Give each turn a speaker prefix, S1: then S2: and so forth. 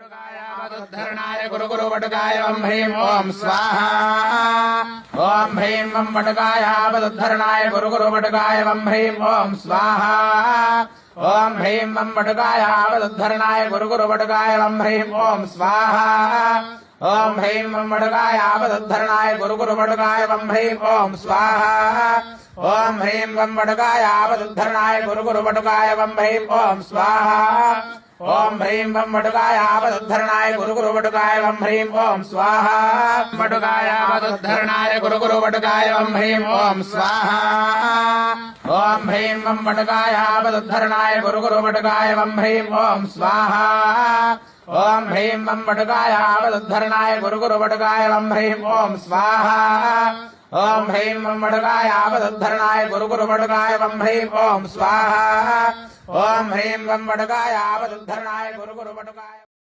S1: ధరణాయ గురు గురు వటుకాయ వం హ్రీం ఓం స్వాహ. ఓం హ్రీం వం వటుకాయ ఆపదుద్ధరణాయ గురు గురు వటుకాయ వం హ్రీం ఓం స్వాహ. ఓం హ్రీం వం వటుకాయ ఆపదుద్ధరణాయ గురు గురు వటుకాయ వం హ్రీం ఓం స్వాహ. ఓం హ్రీం వం వటుకాయ ఆపదుద్ధరణాయ గురు గురు వటుకాయ వం హ్రీం ఓం స్వాహ. ఓం హ్రీం వం వటుకాయ ఆపదుద్ధరణాయ గురు గురు వటుకాయ వం హ్రీం ఓం స్వాహ. ఓం హ్రీం వం వటుకాయ ఆపదుద్ధరణాయ గురు గురు వటుకాయ వం హ్రీం ఓం స్వాహ. వటుకాయ ఆపదుద్ధరణాయ గురు గురు వటుకాయ వం హ్రీం ఓం స్వాహ. ఓం హ్రీం వం వటుకాయ ఆపదుద్ధరణాయ గురు గురు వటుకాయ వం హ్రీం ఓం స్వాహ. ఓం హ్రీం వం వటుకాయ ఆపదుద్ధరణాయ గురు గురు వటుకాయ వం హ్రీం ఓం స్వాహ. ఓం హ్రీం వం వటుకాయ ఆపదుద్ధరణాయ గురు గురు వటుకాయ వం హ్రీం ఓం స్వాహ. ఓం హ్రీం వం వటుకాయ ఆపదుద్ధరణాయ గురు గురు వటుకాయ